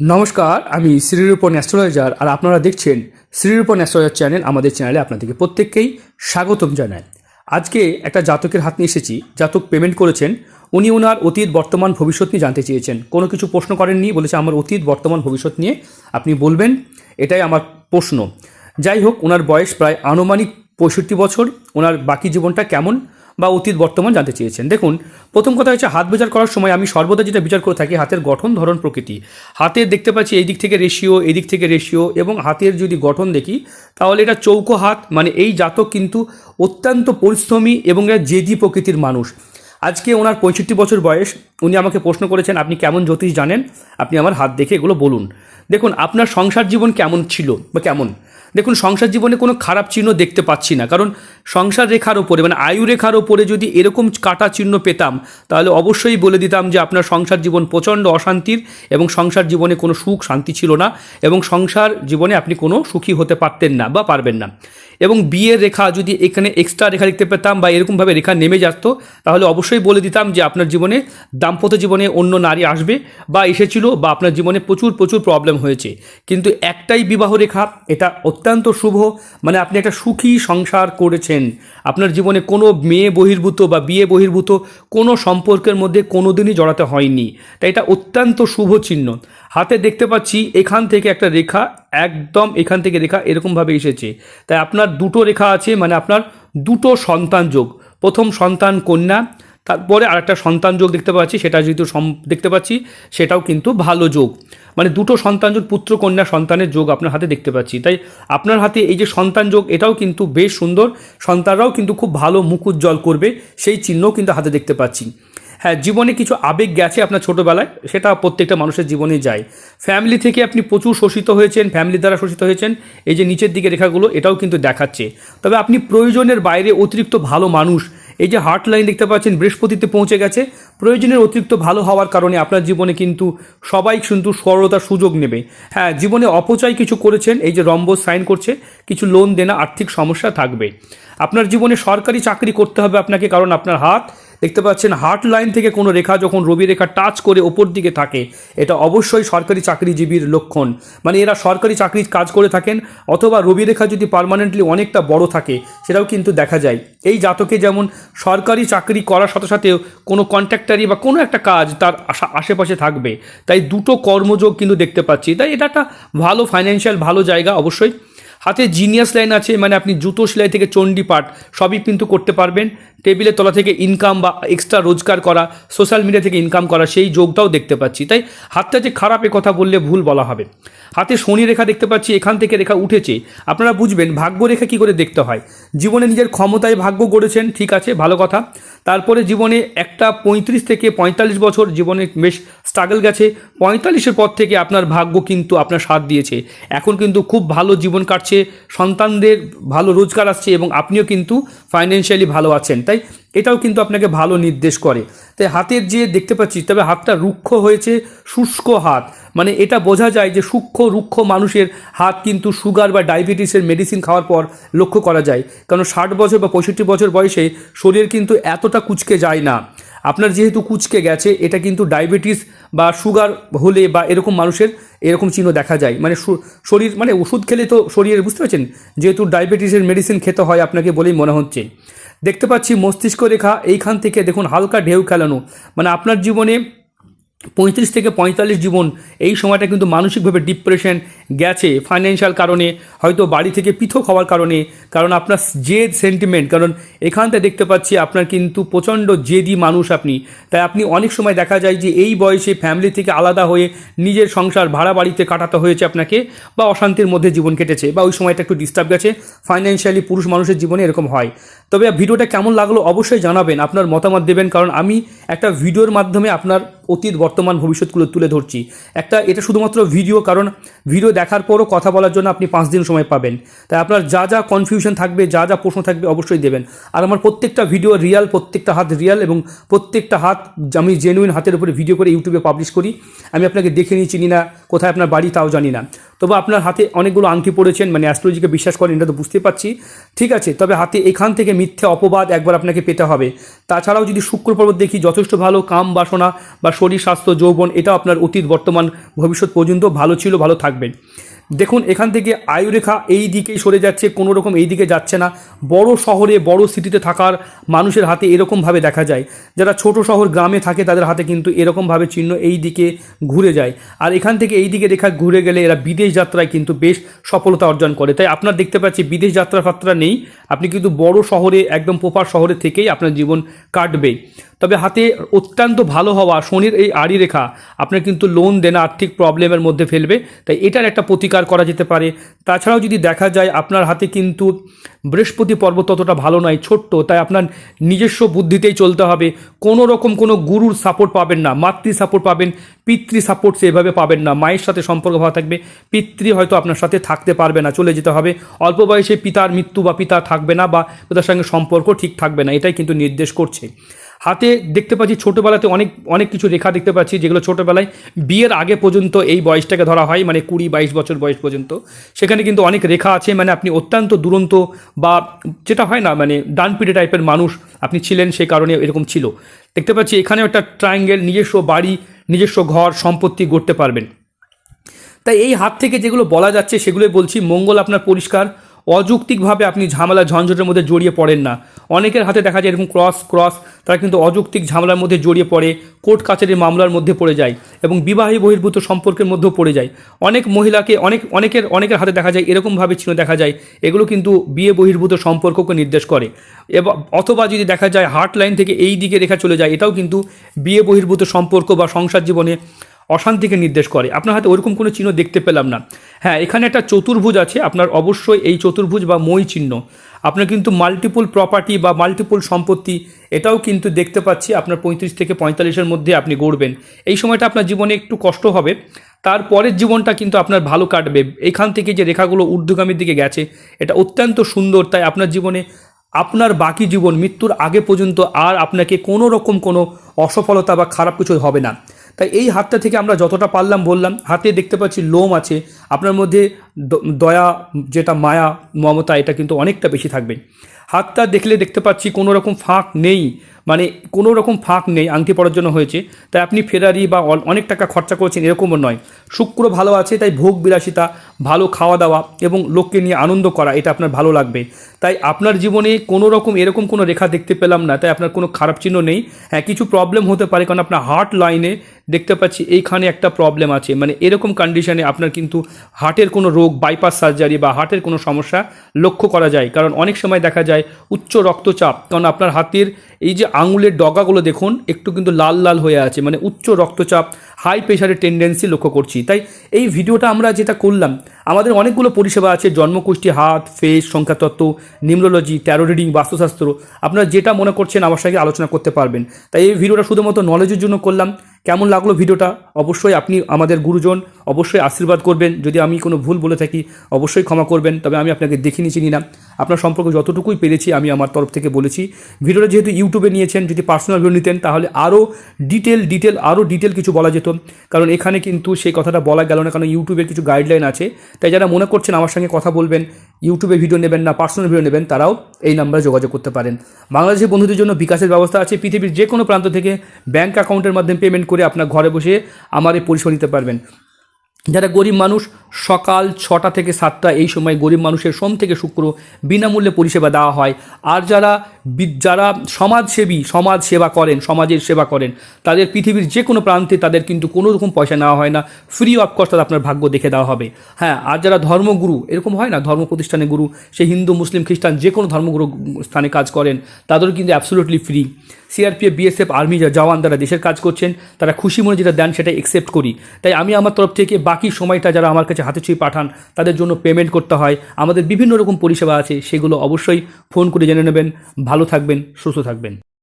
নমস্কার, আমি শ্রীরূপন অ্যাস্ট্রোলজার আর আপনারা দেখছেন শ্রীরূপন অ্যাস্ট্রোলজার চ্যানেল, আমাদের চ্যানেলে আপনাদেরকে প্রত্যেককেই স্বাগতম জানাই। আজকে একটা জাতকের হাত নিয়ে এসেছি, জাতক পেমেন্ট করেছেন, উনি ওনার অতীত, বর্তমান, ভবিষ্যৎ নিয়ে জানতে চেয়েছেন। কোনো কিছু প্রশ্ন করেননি বলেছে আমার অতীত, বর্তমান, ভবিষ্যৎ নিয়ে আপনি বলবেন, এটাই আমার প্রশ্ন। যাই হোক ওনার বয়স প্রায় আনুমানিক পঁয়ষট্টি বছর ওনার বাকি জীবনটা কেমন বা অতীত বর্তমান জানতে চেয়েছেন। দেখুন, প্রথম কথা হচ্ছে হাত বিচার করার সময় আমি সর্বদা যেটা বিচার করে থাকি হাতের গঠন, ধরন, প্রকৃতি। হাতের দেখতে পাচ্ছি এই দিক থেকে রেশিও এই দিক থেকে রেশিও এবং হাতের যদি গঠন দেখি, তাহলে এটা চৌকো হাত মানে এই জাতক কিন্তু অত্যন্ত পরিশ্রমী এবং এরা জেদি প্রকৃতির মানুষ। আজকে ওনার পঁয়ষট্টি বছর বয়স, উনি আমাকে প্রশ্ন করেছেন, আপনি কেমন জ্যোতিষ জানেন? আপনি আমার হাত দেখে এগুলো বলুন। দেখুন, আপনার সংসার জীবন কেমন ছিল বা কেমন? দেখুন, সংসার জীবনে কোনো খারাপ চিহ্ন দেখতে পাচ্ছি না, কারণ সংসার রেখার ওপরে মানে আয়ু রেখার ওপরে যদি এরকম কাটা চিহ্ন পেতাম, তাহলে অবশ্যই বলে দিতাম যে আপনার সংসার জীবন প্রচণ্ড অশান্তির এবং সংসার জীবনে কোনো সুখ শান্তি ছিল না এবং সংসার জীবনে আপনি কোনো সুখী হতে পারতেন না বা পারবেন না। এবং বিয়ের রেখা যদি এখানে এক্সট্রা রেখা দেখতে পেতাম বা এরকমভাবে রেখা নেমে যেত তাহলে অবশ্যই বলে দিতাম যে আপনার জীবনে দাম্পত্য জীবনে অন্য নারী আসবে বা এসেছিল বা আপনার জীবনে প্রচুর প্রচুর প্রবলেম হয়েছে। কিন্তু একটাই বিবাহ রেখা, এটা অত্যন্ত শুভ মানে আপনি একটা সুখী সংসার করেছেন। আপনার জীবনে কোনো মেয়ে বহির্ভূত বা বিয়ে বহির্ভূত কোনো সম্পর্কের মধ্যে কোনো দিনই জড়াতে হয়নি। তাই এটা অত্যন্ত শুভ চিহ্ন। হাতে দেখতে পাচ্ছি এখান থেকে একটা রেখা, একদম এখান থেকে রেখা এরকমভাবে এসেছে। তাই আপনার দুটো রেখা আছে মানে আপনার দুটো সন্তান যোগ। প্রথম সন্তান কন্যা তারপরে আরেকটা সন্তান যোগ দেখতে পাচ্ছি, সেটা যেহেতু সম- দেখতে পাচ্ছি, সেটাও কিন্তু ভালো যোগ। মানে দুটো সন্তান যোগ, পুত্র, কন্যা, সন্তানের যোগ আপনার হাতে দেখতে পাচ্ছি। তাই আপনার হাতে এই যে সন্তান যোগ, এটাও কিন্তু বেশ সুন্দর। সন্তানরাও কিন্তু খুব ভালো মুখ উজ্জ্বল করবে, সেই চিহ্নও কিন্তু হাতে দেখতে পাচ্ছি। হ্যাঁ জীবনে কিছু আবেগ গেছে আপনার ছোটোবেলায়, সেটা প্রত্যেকটা মানুষের জীবনে যায়। ফ্যামিলি থেকে আপনি প্রচুর শোষিত হয়েছেন, ফ্যামিলি দ্বারা শোষিত হয়েছেন, এই যে নিচের দিকে রেখাগুলো, এটাও কিন্তু দেখাচ্ছে। তবে আপনি প্রয়োজনের বাইরে অতিরিক্ত ভালো মানুষ এই যে হার্ট লাইন দেখতে পাচ্ছেন, বৃহস্পতিতে পৌঁছে গেছে। প্রয়োজনের অতিরিক্ত ভালো হওয়ার কারণে আপনার জীবনে কিন্তু সবাই কিন্তু সরলতার সুযোগ নেবে। হ্যাঁ জীবনে অপচয় কিছু করেছেন, এই যে রম্ব সাইন করছে, কিছু লোন দেনা, আর্থিক সমস্যা থাকবে। আপনার জীবনে সরকারি চাকরি করতে হবে আপনাকে, কারণ আপনার হাত দেখতে পাচ্ছেন হার্ট লাইন থেকে কোনো রেখা যখন রবি রেখা টাচ করে ওপর দিকে থাকে, এটা অবশ্যই সরকারি চাকরিজীবীর লক্ষণ। মানে এরা সরকারি চাকরির কাজ করে থাকেন, অথবা রবি রেখা যদি পার্মানেন্টলি অনেকটা বড় থাকে, সেটাও কিন্তু দেখা যায়। এই জাতকে যেমন সরকারি চাকরি করার সাথে সাথেও কোনো কন্ট্রাক্টারি বা কোনো একটা কাজ তার আশা- আশেপাশে থাকবে। তাই দুটো কর্মযোগ কিন্তু দেখতে পাচ্ছি। তাই এটা একটা ভালো ফাইন্যান্সিয়াল ভালো জায়গা অবশ্যই। হাতে জিনিয়াস লাইন আছে মানে আপনি জুতো সেলাই থেকে চণ্ডী পাঠ সবই কিন্তু করতে পারবেন। টেবিলের তলা থেকে ইনকাম বা এক্সট্রা রোজগার করা সোশ্যাল মিডিয়া থেকে ইনকাম করা, সেই যোগটাও দেখতে পাচ্ছি। তাই হাতটা যে খারাপ এ কথা বললে ভুল বলা হবে। হাতে শনি রেখা দেখতে পাচ্ছি, এখান থেকে রেখা উঠেছে। আপনারা বুঝবেন, ভাগ্য রেখা কী করে দেখতে হয়? জীবনে নিজের ক্ষমতায় ভাগ্য গড়েছেন, ঠিক আছে, ভালো কথা। তারপরে জীবনে একটা পঁয়ত্রিশ থেকে পঁয়তাল্লিশ বছর জীবনে বেশ স্ট্রাগল গেছে। পঁয়তাল্লিশের পর থেকে আপনার ভাগ্য কিন্তু আপনার সাথ দিয়েছে। এখন কিন্তু খুব ভালো জীবন কাটছে, সন্তানদের ভালো রোজগার আসছে এবং আপনিও কিন্তু ফাইন্যান্সিয়ালি ভালো আছেন। তাই এটাও কিন্তু আপনাকে ভালো নির্দেশ করে। তাই হাতের যে দেখতে পাচ্ছি, তবে হাতটা রুক্ষ হয়েছে, শুষ্ক হাত। মানে এটা বোঝা যায় যে সূক্ষ্ম, রুক্ষ মানুষের হাত কিন্তু সুগার বা ডায়াবেটিসের মেডিসিন খাওয়ার পর লক্ষ্য করা যায়। কারণ ষাট বছর বা পঁয়ষট্টি বছর বয়সে শরীর কিন্তু এতটা কুচকে যায় না। আপনার যেহেতু কুচকে গেছে, এটা কিন্তু ডায়াবেটিস বা সুগার হলে বা এরকম মানুষের এরকম চিহ্ন দেখা যায়। মানে শরীর মানে ওষুধ খেলে তো শরীরের, বুঝতে পারছেন? যেহেতু ডায়াবেটিসের মেডিসিন খেতে হয় আপনাকে বলেই মনে হচ্ছে। দেখতে পাচ্ছি মস্তিষ্ক রেখা, এইখান থেকে দেখুন হালকা ঢেউ খেলানো। মানে আপনার জীবনে পঁয়ত্রিশ থেকে পঁয়তাল্লিশ জীবন এই সময়টা কিন্তু মানসিকভাবে ডিপ্রেশন গেছে ফাইন্যান্সিয়াল কারণে, হয়তো বাড়ি থেকে পৃথক হওয়ার কারণে, কারণ আপনার জেদ সেন্টিমেন্ট কারণ এখানটা দেখতে পাচ্ছি আপনার কিন্তু প্রচণ্ড জেদি মানুষ আপনি। তাই আপনি অনেক সময় দেখা যায় যে এই বয়সে ফ্যামিলি থেকে আলাদা হয়ে নিজের সংসার ভাড়া বাড়িতে কাটাতে হয়েছে আপনাকে বা অশান্তির মধ্যে জীবন কেটেছে বা ওই সময়টা একটু ডিস্টার্ব গেছে। ফাইন্যান্সিয়ালি পুরুষ মানুষের জীবনে এরকম হয়। তবে ভিডিওটা কেমন লাগল অবশ্যই জানাবেন, আপনার মতামত দেবেন, কারণ আমি একটা ভিডিওর মাধ্যমে আপনার অতীত, বর্তমান, ভবিষ্যৎগুলো তুলে ধরছি। একটা, এটা শুধুমাত্র ভিডিও, কারণ ভিডিও দেখার পরও কথা বলার জন্য আপনি পাঁচ দিন সময় পাবেন। তাই আপনার যা যা কনফিউশন থাকবে, যা যা প্রশ্ন থাকবে অবশ্যই দেবেন। আর আমার প্রত্যেকটা ভিডিও রিয়াল প্রত্যেকটা হাত রিয়াল এবং প্রত্যেকটা হাত আমি জেনুইন হাতের উপরে ভিডিও করে ইউটিউবে পাবলিশ করি। আমি আপনাকে দেখে নিয়ে চিনি না কোথায় আপনার বাড়ি তাও জানি না। তবে আপনার হাতে অনেকগুলো আংটি পড়েছেন মানে অ্যাস্ট্রোলজিকে বিশ্বাস করেন, এটা তো বুঝতে পারছি। ঠিক আছে, তবে হাতে এখান থেকে মিথ্যে অপবাদ একবার আপনাকে পেতে হবে। তাছাড়াও যদি শুক্র পর্বত দেখি, যথেষ্ট ভালো, কাম বাসনা বা শরীর স্বাস্থ্য, যৌবন এটা আপনার অতীত, বর্তমান, ভবিষ্যৎ পর্যন্ত ভালো ছিল, ভালো থাকবে। দেখুন, এখান থেকে আয়ুরেখা এই দিকেই সরে যাচ্ছে, কোনো রকম এই দিকে যাচ্ছে না। বড় শহরে, বড় সিটিতে থাকার মানুষের হাতে এরকমভাবে দেখা যায়। যারা ছোট শহর, গ্রামে থাকে, তাদের হাতে কিন্তু এরকমভাবে চিহ্ন এই দিকে ঘুরে যায়। আর এখান থেকে এই দিকে রেখা ঘুরে গেলে এরা বিদেশ যাত্রায় কিন্তু বেশ সফলতা অর্জন করে। তাই আপনার দেখতে পাচ্ছি, বিদেশ যাত্রা ফাত্রা নেই। আপনি কিন্তু বড় শহরে, একদম প্রপার শহরে থেকেই আপনার জীবন কাটবে তবে হাতে অত্যন্ত ভালো হওয়া শনির এই আড়ি রেখা আপনার কিন্তু লোন দেনা, আর্থিক প্রবলেমের মধ্যে ফেলবে। তাই এটার একটা প্রতিকার করা যেতে পারে। তাছাড়াও যদি দেখা যায় আপনার হাতে কিন্তু বৃহস্পতি পর্ব ততটা ভালো নয়, ছোট্ট, তাই আপনার নিজস্ব বুদ্ধিতেই চলতে হবে। কোনো রকম কোনো গুরুর সাপোর্ট পাবেন না, মাতৃ সাপোর্ট পাবেন, পিতৃ সাপোর্ট সেভাবে পাবেন না। মায়ের সাথে সম্পর্ক ভালো থাকবে, পিতৃ হয়তো আপনার সাথে থাকতে পারবে না, চলে যেতে হবে। অল্প বয়সে পিতার মৃত্যু বা পিতা থাকবে না বা পিতার সঙ্গে সম্পর্ক ঠিক থাকবে না, এটাই কিন্তু নির্দেশ করছে। হাতে দেখতে পাচ্ছি ছোটোবেলাতে অনেক অনেক কিছু রেখা দেখতে পাচ্ছি, যেগুলো ছোটোবেলায় বিয়ের আগে পর্যন্ত এই বয়সটাকে ধরা হয় মানে কুড়ি বাইশ বছর বয়স পর্যন্ত। সেখানে কিন্তু অনেক রেখা আছে মানে আপনি অত্যন্ত দুরন্ত বা যেটা হয় না মানে ডানপিটে টাইপের মানুষ আপনি ছিলেন সেই কারণে এরকম ছিল। দেখতে পাচ্ছি এখানেও একটা ট্রায়াঙ্গেল নিজস্ব বাড়ি, নিজস্ব ঘর, সম্পত্তি গড়তে পারবেন। তাই এই হাত থেকে যেগুলো বলা যাচ্ছে সেগুলোই বলছি, মঙ্গল আপনার পরিষ্কার অযৌক্তিকভাবে আপনি ঝামেলা ঝঞ্ঝটের মধ্যে জড়িয়ে পড়েন না। অনেকের হাতে দেখা যায় এরকম ক্রস ক্রস, তারা কিন্তু অযৌক্তিক ঝামেলার মধ্যে জড়িয়ে পড়ে, কোর্ট কাছারির মামলার মধ্যে পড়ে যায় এবং বিবাহী বহির্ভূত সম্পর্কের মধ্যেও পড়ে যায়। অনেক মহিলাকে, অনেক, অনেকের অনেকের হাতে দেখা যায় এরকমভাবে চিহ্ন দেখা যায়, এগুলো কিন্তু বিয়ে বহির্ভূত সম্পর্ককে নির্দেশ করে। এবং, অথবা যদি দেখা যায় হার্ট লাইন থেকে এই দিকে রেখা চলে যায়, এটাও কিন্তু বিয়ে বহির্ভূত সম্পর্ক বা সংসার জীবনে অশান্তিকে নির্দেশ করে। আপনার হাতে ওরকম কোনো চিহ্ন দেখতে পেলাম না। হ্যাঁ এখানে একটা চতুর্ভুজ আছে। আপনার অবশ্যই এই চতুর্ভুজ বা মই চিহ্ন। আপনার কিন্তু মাল্টিপুল প্রপার্টি বা মাল্টিপুল সম্পত্তি, এটাও কিন্তু দেখতে পাচ্ছি। আপনার পঁয়ত্রিশ থেকে পঁয়তাল্লিশের মধ্যে আপনি গড়বেন। এই সময়টা আপনার জীবনে একটু কষ্ট হবে। তারপরের জীবনটা কিন্তু আপনার ভালো কাটবে। এখান থেকে যে রেখাগুলো ঊর্ধ্বগামীর দিকে গেছে, এটা অত্যন্ত সুন্দর। তাই আপনার জীবনে আপনার বাকি জীবন, মৃত্যুর আগে পর্যন্ত আর আপনাকে কোনো রকম কোনো অসফলতা বা খারাপ কিছু হবে না। তাই এই হাতটা থেকে আমরা যতটা পারলাম বললাম হাতে দেখতে পাচ্ছি লোম আছে। আপনার মধ্যে দয়া, যেটা মায়া, মমতা, এটা কিন্তু অনেকটা বেশি থাকবে। হাতটা দেখলে দেখতে পাচ্ছি কোনো রকম ফাঁক নেই মানে কোনো রকম ফাঁক নেই, আংটি পড়ার জন্য হয়েছে। তাই আপনি ফেরারি বা অনেক টাকা খরচা করেছেন, এরকমও নয়। শুক্র ভালো আছে, তাই ভোগ বিলাসিতা, ভালো খাওয়া দাওয়া এবং লোককে নিয়ে আনন্দ করা, এটা আপনার ভালো লাগবে। তাই আপনার জীবনে কোনো রকম, এরকম কোনো রেখা দেখতে পেলাম না, তাই আপনার কোনো খারাপ চিহ্ন নেই। হ্যাঁ কিছু প্রবলেম হতে পারে, কারণ আপনার হার্ট লাইনে দেখতে পাচ্ছি এইখানে একটা প্রবলেম আছে। মানে এরকম কন্ডিশনে আপনার কিন্তু হার্টের কোনো রোগ বাইপাস সার্জারি বা হার্টের কোনো সমস্যা লক্ষ্য করা যায়। কারণ অনেক সময় দেখা যায় উচ্চ রক্তচাপ, কারণ আপনার হাতের এই যে আঙুলের ডগাগুলো দেখুন, একটু কিন্তু লাল লাল হয়ে আছে। মানে উচ্চ রক্তচাপ হাই প্রেশারের টেন্ডেন্সি লক্ষ্য করছি। তাই এই ভিডিওটা আমরা যেটা করলাম, আমাদের অনেকগুলো পরিষেবা আছে জন্মকুষ্টি হাত ফেস সংখ্যাতত্ত্ব, নিউরোলজি ট্যারো রিডিং বাস্তুশাস্ত্র। আপনারা যেটা মনে করছেন আমার সঙ্গে আলোচনা করতে পারবেন। তাই এই ভিডিওটা শুধুমাত্র নলেজের জন্য করলাম। কেমন লাগল ভিডিওটা? অবশ্যই আপনি আমাদের গুরুজন অবশ্যই আশীর্বাদ করবেন। যদি আমি কোনো ভুল বলে থাকি, অবশ্যই ক্ষমা করবেন। তবে আমি আপনাকে দেখিনি চিনি না আপনার সম্পর্কে যতটুকুই পেরেছি, আমি আমার তরফ থেকে বলেছি। ভিডিওটা যেহেতু ইউটিউবে নিয়েছেন, যদি পার্সোনাল ভিডিও নিতেন, তাহলে আরও ডিটেল ডিটেল আরও ডিটেল কিছু বলা যেত। কারণ এখানে কিন্তু সেই কথাটা বলা গেল না, কারণ ইউটিউবের কিছু গাইডলাইন আছে। তাই যারা মনে করছেন আমার সঙ্গে কথা বলবেন ইউটিউবে ভিডিও নেবেন না পার্সোনাল ভিডিও নেবেন, তারাও এই নাম্বারে যোগাযোগ করতে পারেন। বাংলাদেশের বন্ধুদের জন্য বিকাশের ব্যবস্থা আছে। পৃথিবীর যে কোনো প্রান্ত থেকে ব্যাঙ্ক অ্যাকাউন্টের মাধ্যমে পেমেন্ট করে আপনার ঘরে বসে আমার এই পরিষেবা নিতে পারবেন। যারা গরিব মানুষ, সকাল ছটা থেকে সাতটা এই সময় গরিব মানুষের সোম থেকে শুক্র বিনামূল্যে পরিষেবা দেওয়া হয়। আর যারা যারা সমাজসেবী, সমাজ সেবা করেন, সমাজের সেবা করেন, তাদের পৃথিবীর যে কোনো প্রান্তে তাদের কিন্তু কোনো রকম পয়সা নেওয়া হয় না। ফ্রি অফ কস্ট তাদের আপনার ভাগ্য দেখে দেওয়া হবে। হ্যাঁ আর যারা ধর্মগুরু, এরকম হয় না? ধর্ম প্রতিষ্ঠানে গুরু, সে হিন্দু, মুসলিম, খ্রিস্টান যে কোনো ধর্মগুরু স্থানে কাজ করেন, তাদেরও কিন্তু absolutely free CRPF BSF army জওয়ান, যারা দেশের কাজ করছেন, তারা খুশি মনে যেটা দেন সেটা একসেপ্ট করি। তাই আমি আমার তরফ থেকে বাকি সময়টা যারা আমার কাছে হাতে ছুঁয়ে পাঠান, তাদের জন্য পেমেন্ট করতে হয়। আমাদের বিভিন্ন রকম পরিষেবা আছে, সেগুলো অবশ্যই ফোন করে জেনে নেবেন। ভালো থাকবেন, সুস্থ থাকবেন।